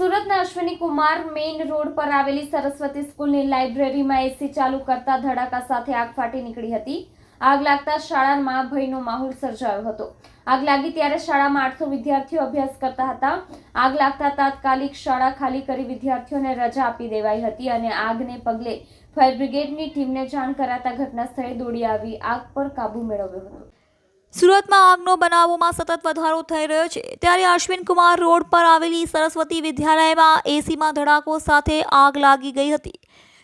સુરતના Ashwini Kumar main road પર આવેલી સરસ્વતી સ્કૂલની લાઇબ્રેરીમાં એસી ચાલુ કરતા ધડાકા સાથે આગ ફાટી નીકળી હતી. આગ લાગતા શાળામાં ભયનો માહોલ સર્જાયો હતો. આગ લાગી ત્યારે શાળામાં આઠસો વિદ્યાર્થીઓ અભ્યાસ કરતા હતા. આગ લાગતા તાત્કાલિક શાળા ખાલી કરી વિદ્યાર્થીઓને રજા આપી દેવાઈ હતી અને આગને પગલે ફાયર બ્રિગેડની ટીમને જાણ કરાતા ઘટના સ્થળે દોડી આવી, આગ પર કાબુ મેળવ્યો હતો. સુરતમાં આગનો બનાવોમાં સતત વધારો થઈ રહ્યો છે. ત્યારે અશ્વિન કુમાર રોડ પર આવેલી સરસ્વતી વિદ્યાલયમાં એસીમાં ધડાકો સાથે આગ લાગી ગઈ હતી,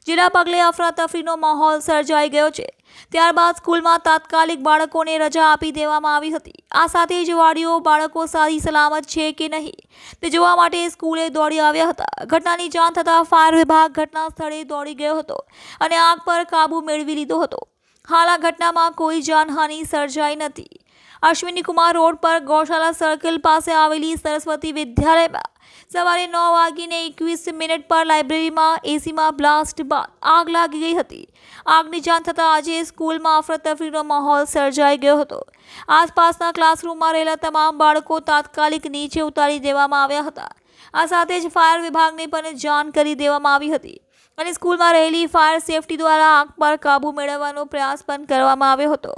જેના પગલે અફરાતફરીનો માહોલ સર્જાઈ ગયો છે. ત્યારબાદ સ્કૂલમાં તાત્કાલિક બાળકોને રજા આપી દેવામાં આવી હતી. આ સાથે જ વાડીઓ બાળકો સારી સલામત છે કે નહીં, તે જોવા માટે સ્કૂલે દોડી આવ્યા હતા. ઘટનાની જાણ થતાં ફાયર વિભાગ ઘટના સ્થળે દોડી ગયો હતો અને આગ પર કાબૂ મેળવી લીધો હતો. હાલ આ ઘટનામાં કોઈ જાનહાનિ સર્જાઈ નથી. અશ્વિની કુમાર રોડ પર ગૌશાલા સર્કલ પાસે આવેલી સરસ્વતી વિદ્યાલયમાં સવારે નવ વાગીને એકવીસ મિનિટ પર લાઇબ્રેરીમાં એસીમાં બ્લાસ્ટ બાદ આગ લાગી ગઈ હતી. આગની જાણ થતાં આજે સ્કૂલમાં અફરાતફરીનો માહોલ સર્જાઈ ગયો હતો. આસપાસના ક્લાસરૂમમાં રહેલા તમામ બાળકો તાત્કાલિક નીચે ઉતારી દેવામાં આવ્યા હતા. આ સાથે જ ફાયર વિભાગને પણ જાણ કરી દેવામાં આવી હતી અને સ્કૂલમાં રહેલી ફાયર સેફટી દ્વારા આગ પર કાબૂ મેળવવાનો પ્રયાસ પણ કરવામાં આવ્યો હતો.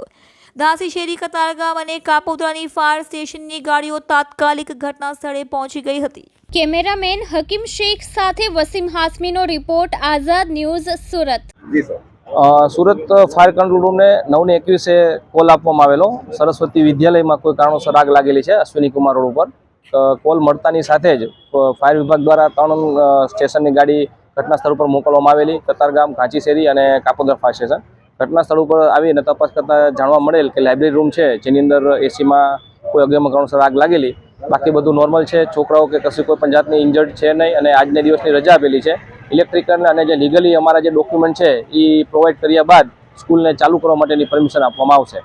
ધાસી શેરી કતારગામ અને કાપોદ્રાની ફાયર સ્ટેશનની ગાડીઓ તાત્કાલિક ઘટના સ્થળે પહોંચી ગઈ હતી. કેમેરામેન હકીમ શેખ સાથે વસીમ હાસમીનો રિપોર્ટ આઝાદ ન્યૂઝ સુરત. જી સર. અ, સુરત ફાયર કંટ્રોલ રૂમને નવને એકવીસે કોલ આપવામાં આવેલો. સરસ્વતી વિદ્યાલયમાં કોઈ કારણોસર આગ લાગેલી છે અશ્વિની કુમાર રોડ ઉપર. કોલ મળતાની સાથે જ ફાયર વિભાગ દ્વારા ત્રણ સ્ટેશનની ગાડી ઘટના સ્થળ ઉપર મોકલવામાં આવેલી. કતારગામ ઘાંચી શેરી અને કાપોદર ફાયર સ્ટેશન. ઘટના સ્થળ ઉપર આવીને તપાસ કરતાં જાણવા મળેલ કે લાઇબ્રેરી રૂમ છે, જેની અંદર એસીમાં કોઈ અગમ્ય કારણોસર આગ લાગેલી. બાકી બધું નોર્મલ છે. છોકરાઓ કે કશું કોઈ પણ જાતની ઇન્જર્ડ છે નહીં અને આજના દિવસની રજા આપેલી છે. ઇલેક્ટ્રિકલ અને જે લીગલી અમારા જે ડોક્યુમેન્ટ છે એ પ્રોવાઈડ કર્યા બાદ સ્કૂલને ચાલુ કરવા માટેની પરમિશન આપવામાં આવશે.